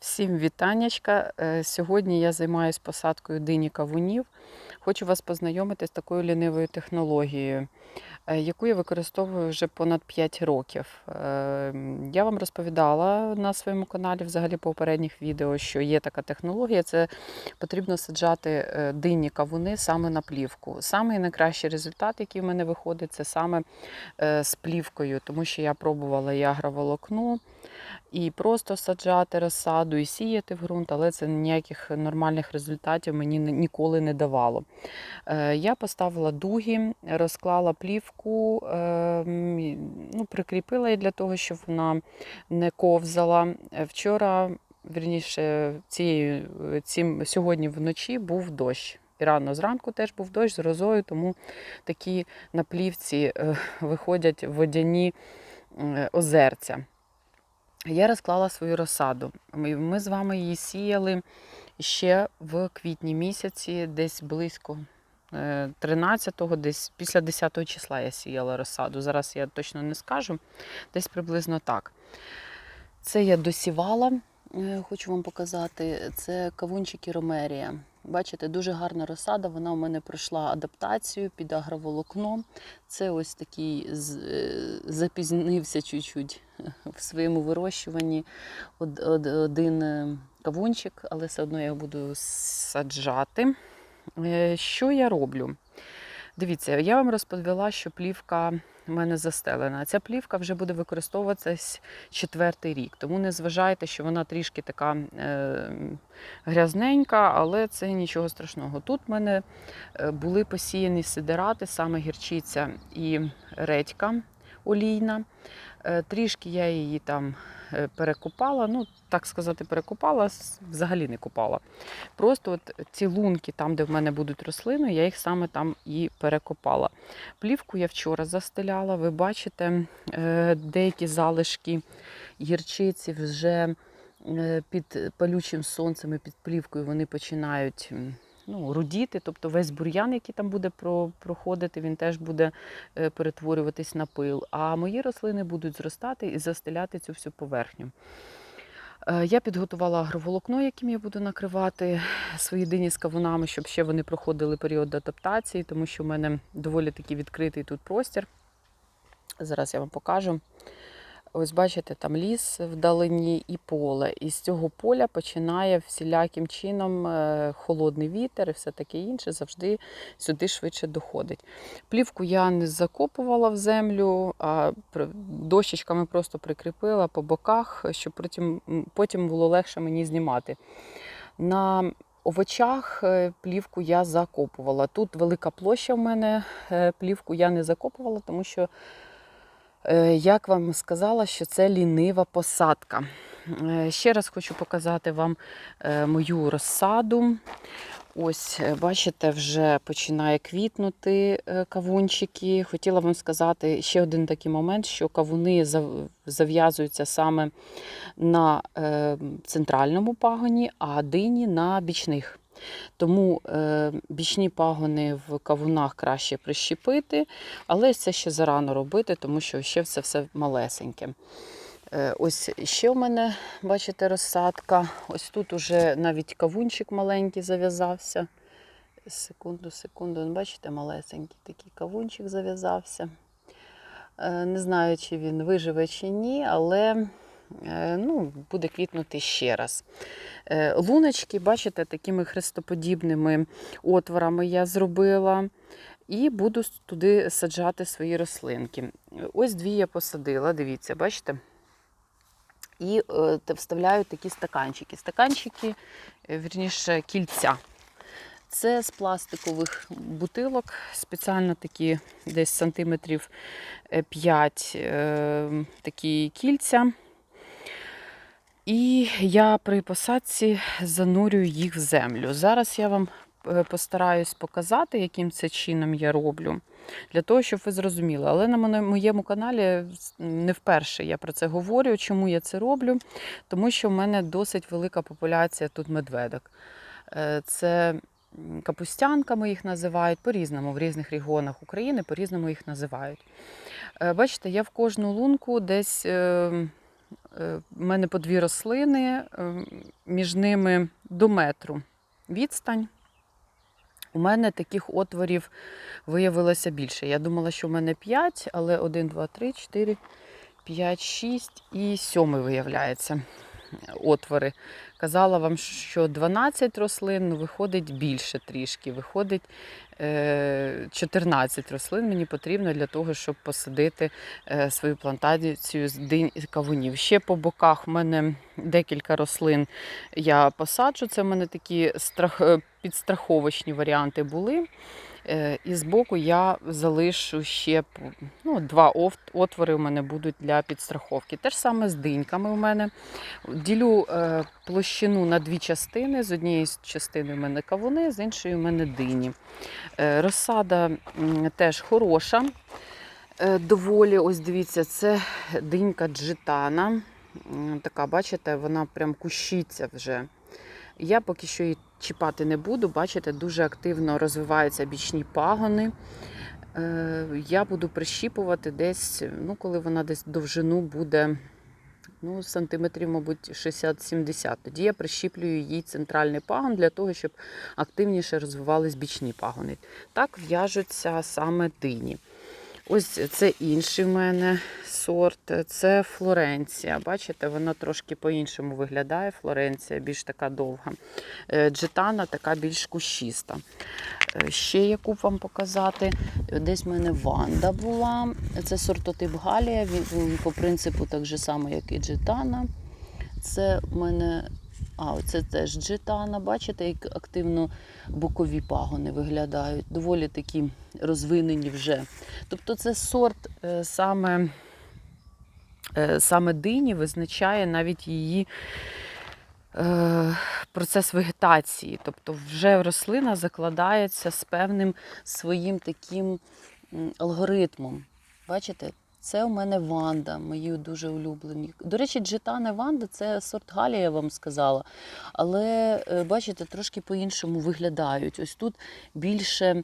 Всім вітаннячка. Е, Сьогодні я займаюся посадкою дині кавунів. Хочу вас познайомити з такою лінивою технологією, е, яку я використовую вже понад 5 років. Е, Я вам розповідала на своєму каналі, взагалі по попередніх відео, що є така технологія. Це потрібно саджати дині кавуни саме на плівку. Самий найкращий результат, який в мене виходить, це саме з плівкою, тому що я пробувала і агроволокно, і просто саджати розсаду, і сіяти в ґрунт, але це ніяких нормальних результатів мені ніколи не давало. Е, Я поставила дуги, розклала плівку, е, ну, прикріпила її для того, щоб вона не ковзала. Е, Вчора, вірніше, цією, цим, сьогодні вночі був дощ. І рано зранку теж був дощ з грозою, тому такі на плівці виходять водяні озерця. Я розклала свою розсаду. Ми, з вами її сіяли ще в квітні місяці, десь близько 13-го, десь після 10 числа я сіяла розсаду. Зараз я точно не скажу, десь приблизно так. Це я досівала, е, хочу вам показати. Це кавунчики Ромерія. Бачите, дуже гарна розсада. Вона у мене пройшла адаптацію під агроволокно. Це ось такий е, запізнився чуть-чуть в своєму вирощуванні од- од- один е, кавунчик, але все одно я буду саджати. Е, Що я роблю? Дивіться, я вам розповіла, що плівка в мене застелена. Ця плівка вже буде використовуватись четвертий рік. Тому не зважайте, що вона трішки така е, грязненька, але це нічого страшного. Тут в мене е, були посіяні сидерати, саме гірчиця і редька олійна. Е, Трішки я її там е, перекопала, ну так сказати, перекопала, взагалі не копала. Просто от ці лунки, там, де в мене будуть рослини, я їх саме там і перекопала. Плівку я вчора застеляла. Ви бачите, е, деякі залишки гірчиці вже під палючим сонцем і під плівкою вони починають. Ну, рудіти, тобто весь бур'ян, який там буде проходити, він теж буде е, перетворюватись на пил. А мої рослини будуть зростати і застеляти цю всю поверхню. Е, Я підготувала агроволокно, яким я буду накривати свої дині з кавунами, щоб ще вони проходили період адаптації, тому що в мене доволі таки відкритий тут простір. Зараз я вам покажу. Ось бачите, там ліс вдалині і поле. І з цього поля починає всіляким чином е, холодний вітер і все таке інше завжди сюди швидше доходить. Плівку я не закопувала в землю, а дощечками просто прикріпила по боках, щоб потім, потім було легше мені знімати. На овочах е, плівку я закопувала. Тут велика площа в мене, е, плівку я не закопувала, тому що Як вам сказала, що це лінива посадка. Е, Ще раз хочу показати вам е, мою розсаду. Ось, е, бачите, вже починає квітнути е, кавунчики. Хотіла вам сказати ще один такий момент, що кавуни зав'язуються саме на е, центральному пагоні, а дині на бічних. Тому е, бічні пагони в кавунах краще прищепити, але це ще зарано робити, тому що ще все все малесеньке. Е, Ось ще в мене, бачите, розсадка. Ось тут уже навіть кавунчик маленький зав'язався. Секунду, секунду, бачите, малесенький такий кавунчик зав'язався. Е, Не знаю, чи він виживе чи ні, але ну, буде квітнути ще раз. Е, Луночки, бачите, такими хрестоподібними отворами я зробила. І буду туди саджати свої рослинки. Ось дві я посадила, дивіться, бачите? І е, вставляю такі стаканчики. Стаканчики, е, вірніше, кільця. Це з пластикових бутилок, спеціально такі десь сантиметрів 5 е, такі кільця. І я при посадці занурюю їх в землю. Зараз я вам е, постараюсь показати, яким це чином я роблю, для того, щоб ви зрозуміли. Але на моєму каналі не вперше я про це говорю. Чому я це роблю? Тому що в мене досить велика популяція тут медведок. Е, Це капустянками їх називають по-різному, в різних регіонах України по-різному їх називають. Е, Бачите, я в кожну лунку десь е, Е, У мене по дві рослини, е, між ними до метру відстань. У мене таких отворів виявилося більше. Я думала, що в мене 5, але 1, 2, 3, 4, 5, 6 і 7 виявляється отвори. Казала вам, що 12 рослин, ну виходить більше трішки. Виходить е, 14 рослин мені потрібно для того, щоб посадити е, свою плантацію з динь кавунів. Ще по боках в мене декілька рослин я посаджу. Це в мене такі страх, е, підстраховочні варіанти були. Е, І збоку я залишу ще ну, два отвори у мене будуть для підстраховки. Те ж саме з диньками у мене. Ділю е, площину на дві частини. З однієї частини у мене кавуни, з іншої у мене дині. Е, Розсада теж хороша. Доволі, ось дивіться, це динька джитана. Така, бачите, вона прям кущиться вже. Я поки що її чіпати не буду. Бачите, дуже активно розвиваються бічні пагони. Е, Я буду прищіпувати десь, ну, коли вона десь довжину буде ну, сантиметрів, мабуть, 60-70. Тоді я прищіплюю їй центральний пагон для того, щоб активніше розвивались бічні пагони. Так в'яжуться саме дині. Ось це інший в мене сорт. Це Флоренція. Бачите, вона трошки по-іншому виглядає. Флоренція більш така довга. Е, Джетана така більш кущиста. Е, Ще яку вам показати. Десь в мене Ванда була. Це сортотип Галія. Він по принципу так же само, як і Джетана. Це в мене. А, це теж джетана. Бачите, як активно бокові пагони виглядають. Доволі такі розвинені вже. Тобто це сорт е, саме, е, саме дині визначає навіть її е, процес вегетації. Тобто вже рослина закладається з певним своїм таким алгоритмом. Бачите? Це у мене Ванда, мої дуже улюблені. До речі, джетане Ванда це сорт Галія, я вам сказала. Але е, бачите, трошки по-іншому виглядають. Ось тут більше е,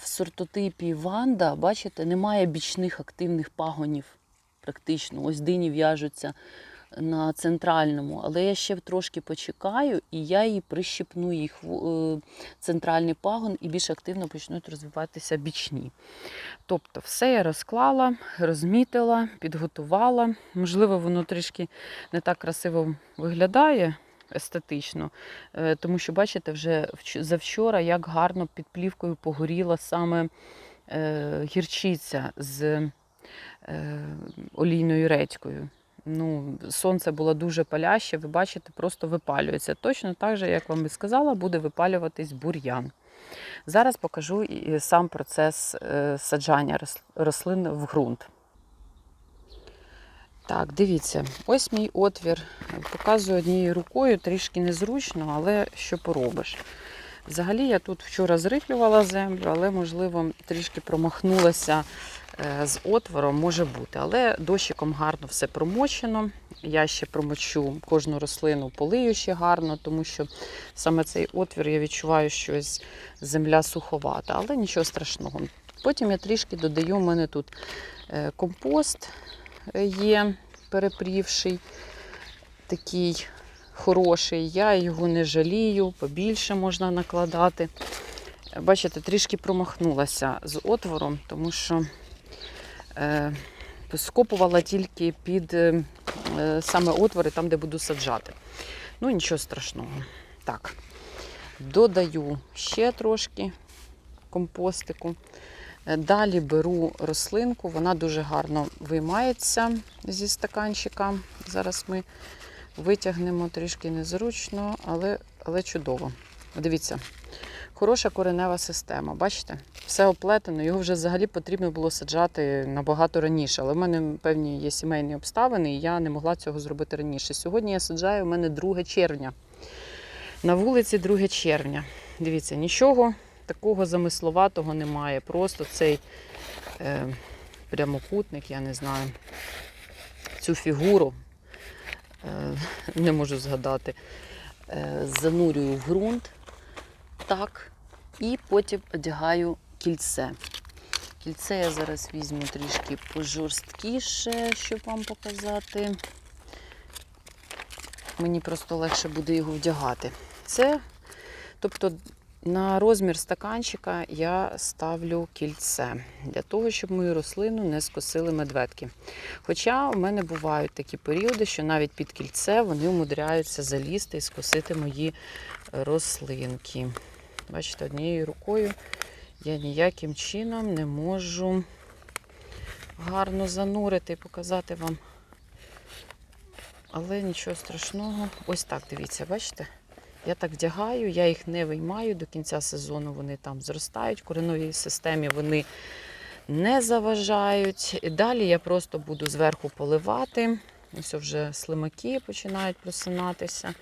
в сортотипі Ванда, бачите, немає бічних активних пагонів. Практично. Ось дині в'яжуться на центральному, але я ще трошки почекаю, і я її прищипну їх е, центральний пагон і більш активно почнуть розвиватися бічні. Тобто, все я розклала, розмітила, підготувала. Можливо, воно трішки не так красиво виглядає естетично, е, тому що, бачите, вже завчора як гарно під плівкою погоріла саме е, гірчиця з олійною редькою. Ну, сонце було дуже паляще, ви бачите, просто випалюється. Точно так же, як вам і сказала, буде випалюватись бур'ян. Зараз покажу і сам процес е, саджання рослин в ґрунт. Так, дивіться, ось мій отвір. Показую однією рукою, трішки незручно, але що поробиш. Взагалі я тут вчора зриклювала землю, але, можливо, трішки промахнулася з отвором, може бути. Але дощиком гарно все промочено. Я ще промочу кожну рослину, полию ще гарно, тому що саме цей отвір я відчуваю, що земля суховата, але нічого страшного. Потім я трішки додаю, у мене тут е, компост е, є перепрівший, такий хороший. Я його не жалію, побільше можна накладати. Бачите, трішки промахнулася з отвором, тому що е, скопувала тільки під е, е, саме отвори, там, де буду саджати. Ну, нічого страшного. Так, додаю ще трошки компостику. Е, Далі беру рослинку, вона дуже гарно виймається зі стаканчика. Зараз ми витягнемо трішки незручно, але, але чудово. Дивіться, хороша коренева система. Бачите? Все оплетено, його вже взагалі потрібно було саджати набагато раніше. Але в мене певні є сімейні обставини, і я не могла цього зробити раніше. Сьогодні я саджаю, у мене 2 червня. На вулиці 2 червня. Дивіться, нічого такого замисловатого немає. Просто цей е, прямокутник, я не знаю, цю фігуру, е, не можу згадати, е, занурюю в ґрунт так. І потім одягаю кільце. Кільце я зараз візьму трішки пожорсткіше, щоб вам показати. Мені просто легше буде його вдягати. Це, тобто, на розмір стаканчика я ставлю кільце для того, щоб мою рослину не скосили медведки. Хоча у мене бувають такі періоди, що навіть під кільце вони умудряються залізти і скосити мої рослинки. Бачите, однією рукою я ніяким чином не можу гарно занурити і показати вам. Але нічого страшного. Ось так, дивіться, бачите? Я так вдягаю, я їх не виймаю до кінця сезону. Вони там зростають, кореновій системі вони не заважають. І далі я просто буду зверху поливати. Ось вже слимаки починають просинатися,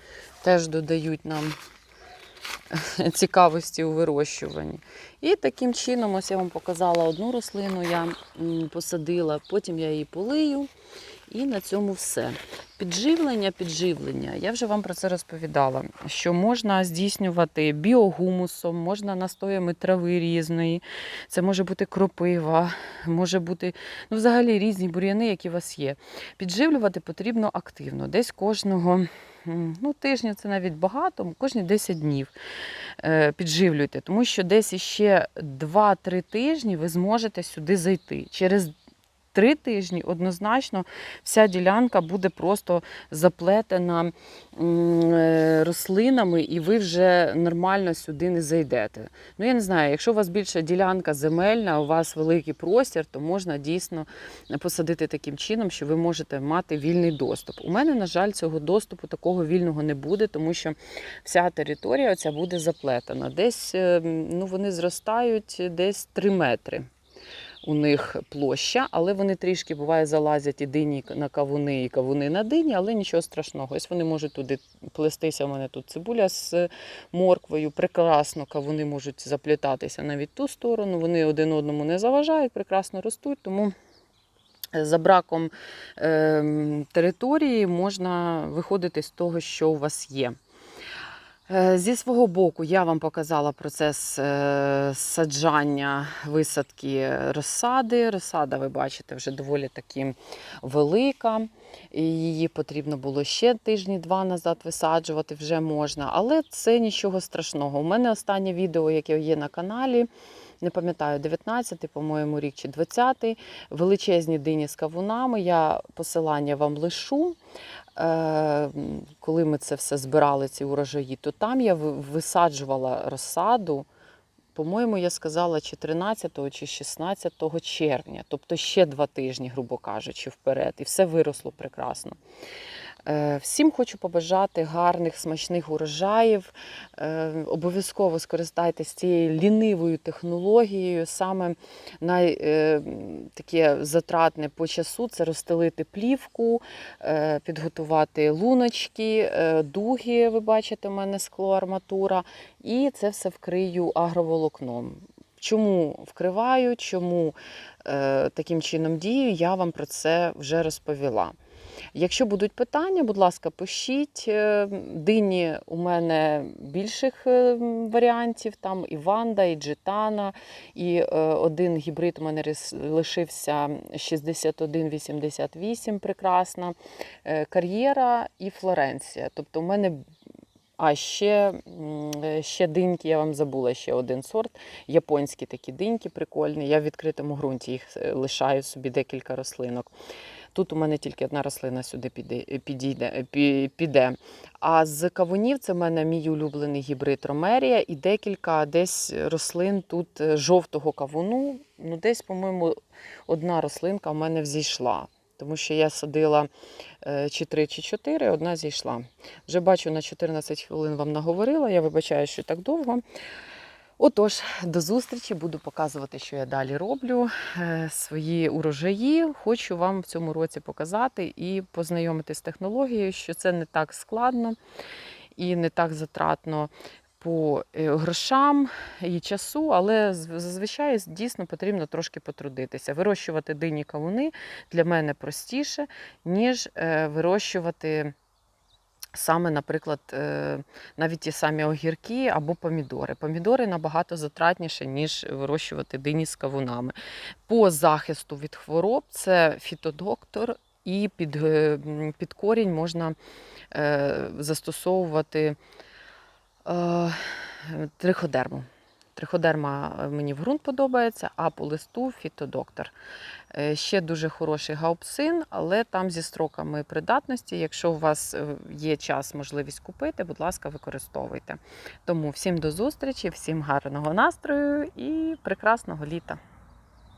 теж додають нам цікавості у вирощуванні. І таким чином, ось я вам показала одну рослину, я посадила, потім я її полию. І на цьому все. Підживлення, підживлення. Я вже вам про це розповідала, що можна здійснювати біогумусом, можна настоями трави різної. Це може бути кропива, може бути ну, взагалі різні бур'яни, які у вас є. Підживлювати потрібно активно. Десь кожного ну, тижня це навіть багато, кожні 10 днів е, підживлюйте, тому що десь іще 2-3 тижні ви зможете сюди зайти. Через три тижні однозначно вся ділянка буде просто заплетена е, рослинами, і ви вже нормально сюди не зайдете. Ну, я не знаю, якщо у вас більша ділянка земельна, у вас великий простір, то можна дійсно посадити таким чином, що ви можете мати вільний доступ. У мене, на жаль, цього доступу такого вільного не буде, тому що вся територія оця буде заплетена. Десь е, ну, вони зростають десь 3 метри у них площа, але вони трішки буває залазять і дині на кавуни, і кавуни на дині, але нічого страшного. Ось вони можуть туди плестися. У мене тут цибуля з морквою. Прекрасно кавуни можуть заплітатися навіть ту сторону. Вони один одному не заважають, прекрасно ростуть, тому. За браком е, території можна виходити з того, що у вас є. Е, Зі свого боку я вам показала процес е, саджання висадки розсади. Розсада, ви бачите, вже доволі таки велика. Її потрібно було ще тижні-два назад висаджувати, вже можна. Але це нічого страшного. У мене останнє відео, яке є на каналі. Не пам'ятаю, 19-й, по-моєму, рік чи 20-й. Величезні дині з кавунами. Я посилання вам лишу. Е, коли ми це все збирали, ці урожаї, то там я висаджувала розсаду. По-моєму, я сказала, чи 13 чи 16 червня, тобто ще два тижні, грубо кажучи, вперед, і все виросло прекрасно. Е, Всім хочу побажати гарних, смачних урожаїв. Е, Обов'язково скористайтесь цією лінивою технологією. Саме най, е, таке затратне по часу це розстелити плівку, підготувати луночки, дуги. Ви бачите, у мене скло арматура, і це все вкрию агроволокном. Чому вкриваю, чому таким чином дію, я вам про це вже розповіла. Якщо будуть питання, будь ласка, пишіть. Е, Дині у мене більших е, варіантів, там і Ванда, і Джитана, і е, один гібрид у мене лишився 6188, прекрасна, кар'єра і Флоренція. Тобто у мене. А ще, ще диньки, я вам забула ще один сорт. Японські такі диньки прикольні. Я в відкритому ґрунті їх лишаю собі декілька рослинок. Тут у мене тільки одна рослина сюди піде, підійде, е, піде. А з кавунів це в мене мій улюблений гібрид Ромерія і декілька десь рослин тут е, жовтого кавуну. Ну, десь, по-моєму, одна рослинка в мене взійшла. Тому що я садила е, чи три, чи чотири, одна зійшла. Вже бачу, на 14 хвилин вам наговорила. Я вибачаю, що так довго. Отож, до зустрічі, буду показувати, що я далі роблю. е, Свої урожаї. Хочу вам в цьому році показати і познайомити з технологією, що це не так складно і не так затратно по е, грошам і часу, але зазвичай дійсно потрібно трошки потрудитися. Вирощувати дині кавуни для мене простіше, ніж е, вирощувати. Саме, наприклад, е, навіть ті самі огірки або помідори. Помідори набагато затратніше, ніж вирощувати дині з кавунами. По захисту від хвороб це фітодоктор І під, е, під корінь можна е, застосовувати триходерму. Триходерма е, мені в ґрунт подобається, а по листу фітодоктор. Е, Ще дуже хороший гаупсин, але там зі строками придатності. Якщо у вас е, є час, можливість купити, будь ласка, використовуйте. Тому всім до зустрічі, всім гарного настрою і прекрасного літа!